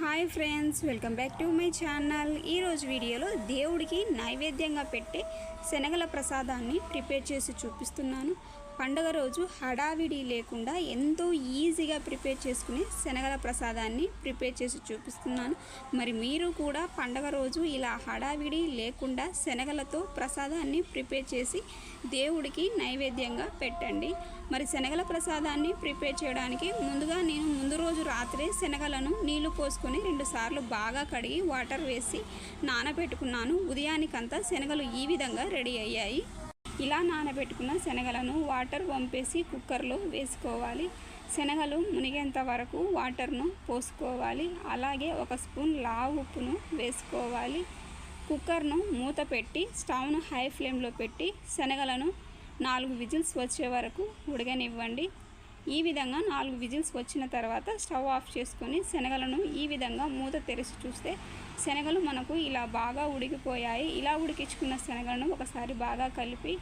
Hi friends welcome back to my channel. ఈరోజు వీడియోలో దేవుడికి నైవేద్యంగా పెట్టే శనగల ప్రసాదాన్ని ప్రిపేర్ చేసి చూపిస్తున్నాను. పండగ రోజు హడావిడి లేకుండా ఎంతో ఈజీగా ప్రిపేర్ చేసుకుని శనగల ప్రసాదాన్ని ప్రిపేర్ చేసి చూపిస్తున్నాను. మరి మీరు కూడా పండగ రోజు ఇలా హడావిడి లేకుండా శనగలతో ప్రసాదాన్ని ప్రిపేర్ చేసి దేవుడికి నైవేద్యంగా పెట్టండి. మరి శనగల ప్రసాదాన్ని ప్రిపేర్ చేయడానికి ముందుగా నేను ముందు రోజు రాత్రే శనగలను నీళ్ళు పోసుకొని రెండుసార్లు బాగా కడిగి వాటర్ వేసి నానబెట్టుకున్నాను. ఉదయానికంతా శనగలు ఈ విధంగా రెడీ అయ్యాయి. ఇలా నానబెట్టుకున్న శనగలను వాటర్ వంపేసి కుక్కర్లో వేసుకోవాలి. శనగలు మునిగేంత వరకు వాటర్ను పోసుకోవాలి. అలాగే ఒక స్పూన్ లావు ఉప్పును వేసుకోవాలి. కుక్కర్ను మూత పెట్టి స్టవ్ను హై ఫ్లేమ్లో పెట్టి శనగలను నాలుగు విజిల్స్ వచ్చే వరకు ఉడకనివ్వండి. ఈ విధంగా నాలుగు విజిల్స్ వచ్చిన తర్వాత స్టవ్ ఆఫ్ చేసుకొని శనగలను ఈ విధంగా మూత తెరిచి చూస్తే శనగలు మనకు ఇలా బాగా ఉడికిపోయాయి. ఇలా ఉడికించుకున్న శనగలను ఒకసారి బాగా కలిపి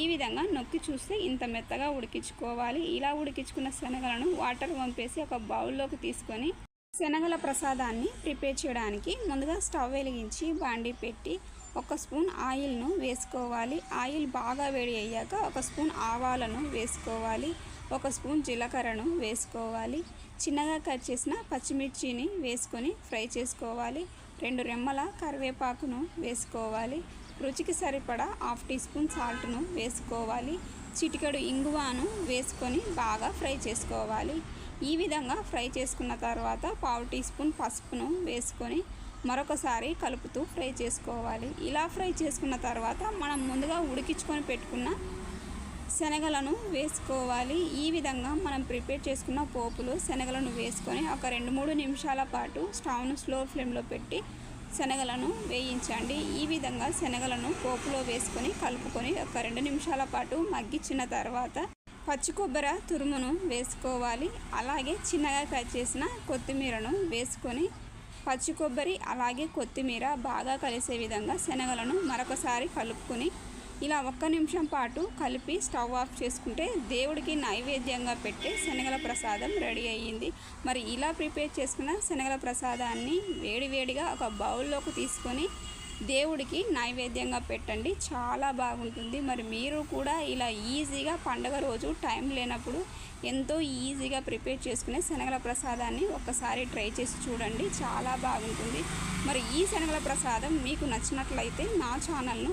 ఈ విధంగా నొక్కి చూస్తే ఇంత మెత్తగా ఉడికించుకోవాలి. ఇలా ఉడికించుకున్న శనగలను వాటర్ పంపేసి ఒక బౌల్లోకి తీసుకొని శనగల ప్రసాదాన్ని ప్రిపేర్ చేయడానికి ముందుగా స్టవ్ వెలిగించి బాండీ పెట్టి ఒక స్పూన్ ఆయిల్ను వేసుకోవాలి. ఆయిల్ బాగా వేడి అయ్యాక ఒక స్పూన్ ఆవాలను వేసుకోవాలి. ఒక స్పూన్ జీలకర్రను వేసుకోవాలి. చిన్నగా కట్ చేసిన పచ్చిమిర్చిని వేసుకొని ఫ్రై చేసుకోవాలి. రెండు రెమ్మల కరివేపాకును వేసుకోవాలి. రుచికి సరిపడా హాఫ్ టీ స్పూన్ సాల్ట్ను వేసుకోవాలి. చిటికెడు ఇంగువాను వేసుకొని బాగా ఫ్రై చేసుకోవాలి. ఈ విధంగా ఫ్రై చేసుకున్న తర్వాత పావు టీ స్పూన్ పసుపును వేసుకొని మరొకసారి కలుపుతూ ఫ్రై చేసుకోవాలి. ఇలా ఫ్రై చేసుకున్న తర్వాత మనం ముందుగా ఉడికించుకొని పెట్టుకున్న శనగలను వేసుకోవాలి. ఈ విధంగా మనం ప్రిపేర్ చేసుకున్న పోపులు శనగలను వేసుకొని ఒక రెండు మూడు నిమిషాల పాటు స్టవ్ను స్లో ఫ్లేమ్లో పెట్టి శనగలను వేయించండి. ఈ విధంగా శనగలను పోపులో వేసుకొని కలుపుకొని ఒక రెండు నిమిషాల పాటు మగ్గించిన తర్వాత పచ్చి కొబ్బరి తురుమును వేసుకోవాలి. అలాగే చిన్నగా కట్ చేసిన కొత్తిమీరను వేసుకొని పచ్చి కొబ్బరి అలాగే కొత్తిమీర బాగా కలిసే విధంగా శనగలను మరొకసారి కలుపుకొని ఇలా ఒక్క నిమిషం పాటు కలిపి స్టవ్ ఆఫ్ చేసుకుంటే దేవుడికి నైవేద్యంగా పెట్టే శనగల ప్రసాదం రెడీ అయ్యింది. మరి ఇలా ప్రిపేర్ చేసుకున్న శనగల ప్రసాదాన్ని వేడివేడిగా ఒక బౌల్లోకి తీసుకొని దేవుడికి నైవేద్యంగా పెట్టండి. చాలా బాగుంటుంది. మరి మీరు కూడా ఇలా ఈజీగా పండగ రోజు టైం లేనప్పుడు ఎంతో ఈజీగా ప్రిపేర్ చేసుకునే శనగల ప్రసాదాన్ని ఒక్కసారి ట్రై చేసి చూడండి. చాలా బాగుంటుంది. మరి ఈ శనగల ప్రసాదం మీకు నచ్చినట్లయితే నా ఛానల్ను